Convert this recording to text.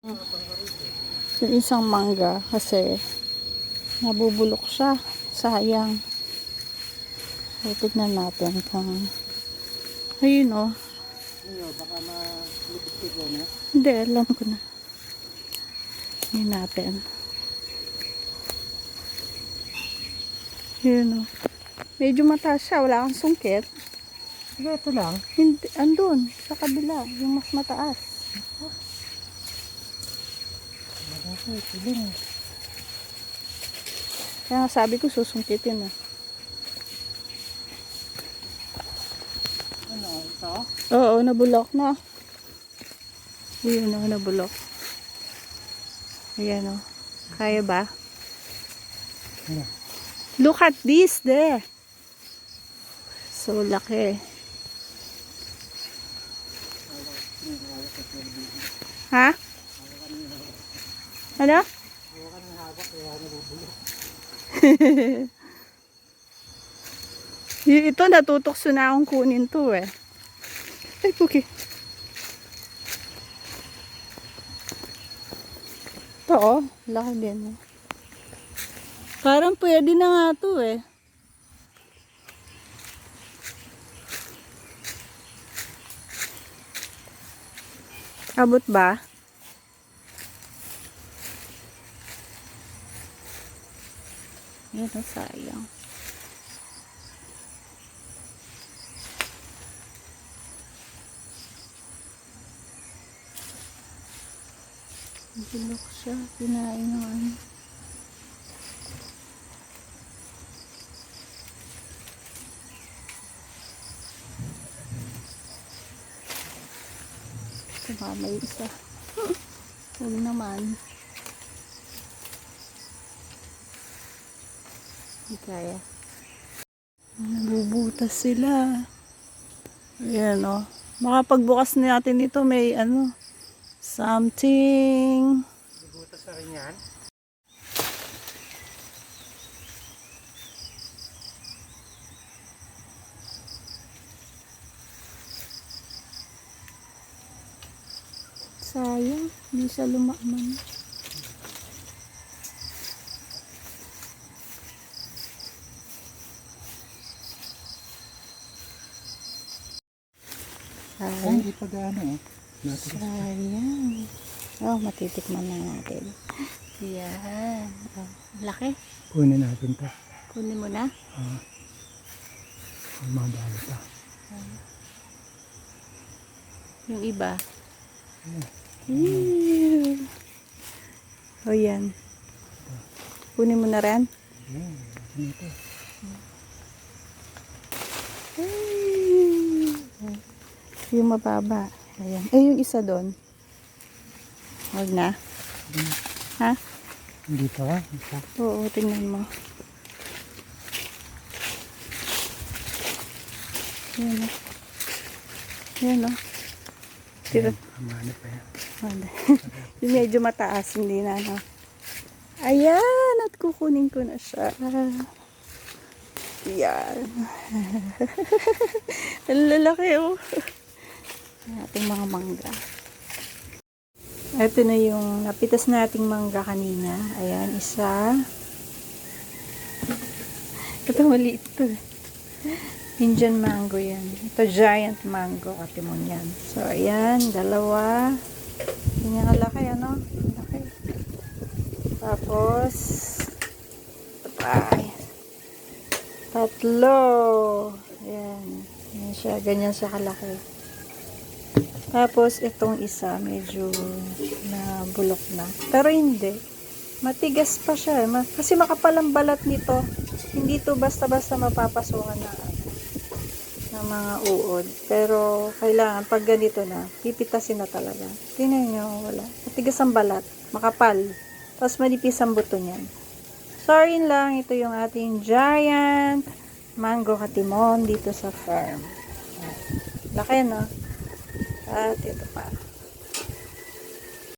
Yung isang mangga kasi nabubulok siya. Sayang. So, tignan natin kung ayun o. Ano, baka malipit ko na. Hindi, alam ko na. Tingnan natin. Yun o. Medyo mataas siya. Wala kang sungkit. Ito lang. Hindi, andun. Sa kabila. Yung mas mataas. Malaki, piling. Kaya nga sabi ko susungkitin na. Ano, ito? Oo, nabulok na. Yun o, nabulok. Ayan o. Kaya ba? Ano? Look at this there. So laki. Ha? Ano? Ito natutokso na akong kunin to eh. Ay, puki. Ito oh, laki din. oh. Parang pwede na nga to eh. Abot ba? Yan ang sayang. Bulok siya. Kinain ng ano. Tumama yung isa. Huwag naman. Hindi kaya. Nabubutas sila. Ayan o. Makapagbukas natin ito may ano. Something. Bubutas na rin yan. Sayang. Hindi siya lumakman. Ay, hindi pa. Natin. Sayang. Oh, matitikman na natin. Yan. Oh, laki. Kunin natin to. Kunin mo na. Ang mga balo pa. Yung iba. Ew. O yan. Kunin mo na rin. Ano ito? Yung mababa. Ayan. Eh, yung isa doon. Huwag na. Ha? Hindi pa. Isa. Oo, tingnan mo. Yan o. Yan o. Tira. Kamano pa yan. Yung medyo mataas, hindi na, no? Ayan, at kukunin ko na siya. Yan. Ang lalaki, oh. Ang ating mga mangga. Ito na yung napitas nating mangga kanina. Ayan, isa. Ito maliit to. eh. Indian mango yan. Ito giant mango, katimon yan. So, ayan, dalawa. Ganyan kalaki, ano? Laki. Tapos, ito pa. Tatlo. Ayan. Ayan siya. Ganyan siya kalaki. Tapos, itong isa, medyo na bulok na. Pero hindi. Matigas pa siya. eh. Kasi makapal ang balat nito. Hindi to basta-basta mapapasukan na ng mga uod. Pero, kailangan, pag ganito na, pipitasin na talaga. Tingnan nyo, wala. Matigas ang balat. Makapal. Tapos, manipis ang buto niyan. Sorry lang, ito yung ating giant mango katimon dito sa farm. Laki, no? At ito pa.